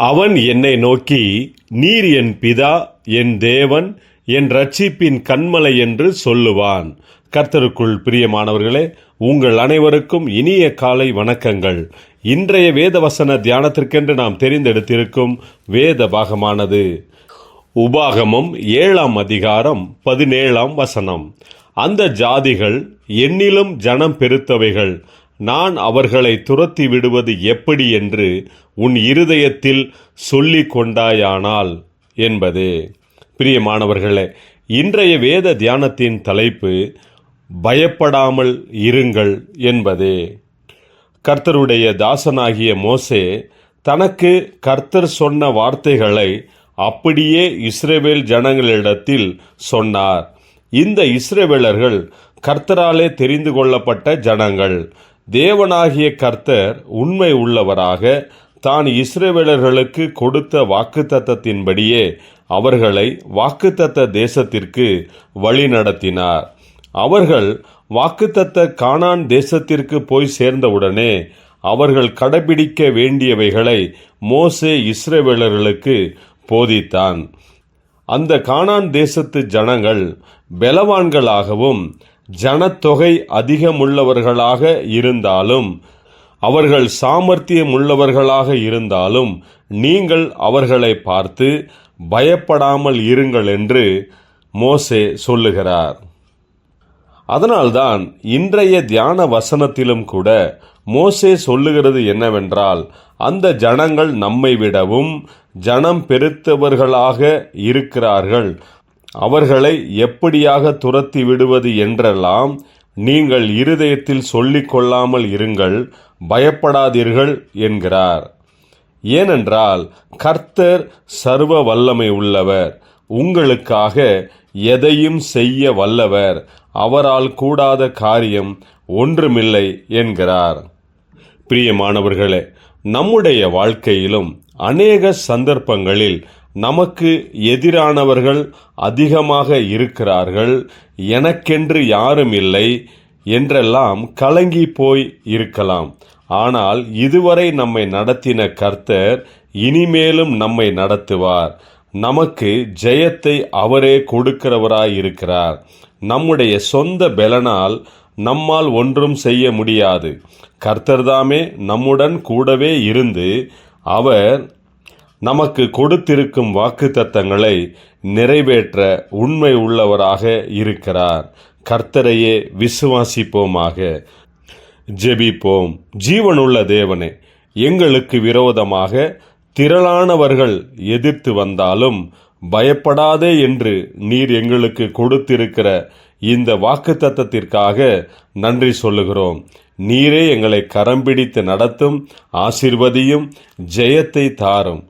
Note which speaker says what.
Speaker 1: அவன் என்னை நோக்கி நீர் என் பிதா என் தேவன் என் ரட்சிப்பின் கண்மலை என்று சொல்லுவான். கர்த்தருக்குள் பிரியமானவர்களே உங்கள் அனைவருக்கும் இனிய காலை வணக்கங்கள். இன்றைய வேதவசன தியானத்திற்கென்று நாம் தெரிந்தெடுத்திருக்கும் வேத பாகமானது உபாகமம் ஏழாம் அதிகாரம் பதினேழாம் வசனம். அந்த ஜாதிகள் என்னிலும் ஜனம் பெருத்தவைகள். நான் அவர்களை துரத்தி விடுவது எப்படி என்று உன் இருதயத்தில் சொல்லி கொண்டாயானால் என்பது. பிரியமானவர்களே இன்றைய வேத தியானத்தின் தலைப்பு பயப்படாமல் இருங்கள் என்பதே. கர்த்தருடைய தாசனாகிய மோசே தனக்கு கர்த்தர் சொன்ன வார்த்தைகளை அப்படியே இஸ்ரேவேல் ஜனங்களிடத்தில் சொன்னார். இந்த இஸ்ரேவேலர்கள் கர்த்தராலே தெரிந்து கொள்ளப்பட்ட ஜனங்கள். தேவனாகிய கர்த்தர் உண்மை உள்ளவராக தான் இஸ்ரேவேலர்களுக்கு கொடுத்த வாக்குத்தத்தத்தின்படியே அவர்களை வாக்குத்தத்த தேசத்திற்கு வழிநடத்தினார் அவர்கள் வாக்குத்தத்த கானான் தேசத்திற்கு போய் சேர்ந்தவுடனே அவர்கள் கடைபிடிக்க வேண்டியவைகளை மோசே இஸ்ரேவேலர்களுக்கு போதித்தான். அந்த கானான் தேசத்து ஜனங்கள் பலவான்களாகவும் ஜனத்தொகை அதிகமுள்ளவர்களாக இருந்தாலும் அவர்கள் சாமர்த்தியமுள்ளவர்களாக இருந்தாலும் நீங்கள் அவர்களை பார்த்து பயப்படாமல் இருங்கள் என்று மோசே சொல்லுகிறார். அதனால்தான் இன்றைய தியான வசனத்திலும் கூட மோசே சொல்லுகிறது என்னவென்றால் அந்த ஜனங்கள் நம்மை விடவும் ஜனம் பெருத்தவர்களாக இருக்கிறார்கள். அவர்களை எப்படியாக துரத்தி விடுவது என்றெல்லாம் நீங்கள் இருதயத்தில் சொல்லிக்கொள்ளாமல் இருங்கள் பயப்படாதீர்கள் என்கிறார். ஏனென்றால் கர்த்தர் சர்வ வல்லமை உள்ளவர் உங்களுக்காக எதையும் செய்ய வல்லவர் அவரால் கூடாத காரியம் ஒன்றுமில்லை என்கிறார். பிரியமானவர்களே நம்முடைய வாழ்க்கையிலும் அநேக சந்தர்ப்பங்களில் நமக்கு எதிரானவர்கள் அதிகமாக இருக்கிறார்கள். எனக்கென்று யாரும் இல்லை என்றெல்லாம் கலங்கி போய் இருக்கலாம். ஆனால் இதுவரை நம்மை நடத்தின கர்த்தர் இனிமேலும் நம்மை நடத்துவார். நமக்கு ஜெயத்தை அவரே கொடுக்கிறவராய் இருக்கிறார். நம்முடைய சொந்த பலனால் நம்மால் ஒன்றும் செய்ய முடியாது. கர்த்தர்தாமே நம்முடன் கூடவே இருந்து அவர் நமக்கு கொடுத்திருக்கும் வாக்குத்தத்தங்களை நிறைவேற்ற உண்மை உள்ளவராக இருக்கிறார். கர்த்தரையே விசுவாசிப்போமாக. ஜெபிப்போம். ஜீவனுள்ள தேவனே எங்களுக்கு விரோதமாக திரளானவர்கள் எதிர்த்து வந்தாலும் பயப்படாதே என்று நீர் எங்களுக்கு கொடுத்திருக்கிற இந்த வாக்குத்தத்தத்திற்காக நன்றி சொல்லுகிறோம். நீரே எங்களை கரம் பிடித்து நடத்தும் ஆசிர்வதியும் ஜெயத்தை தாரும்.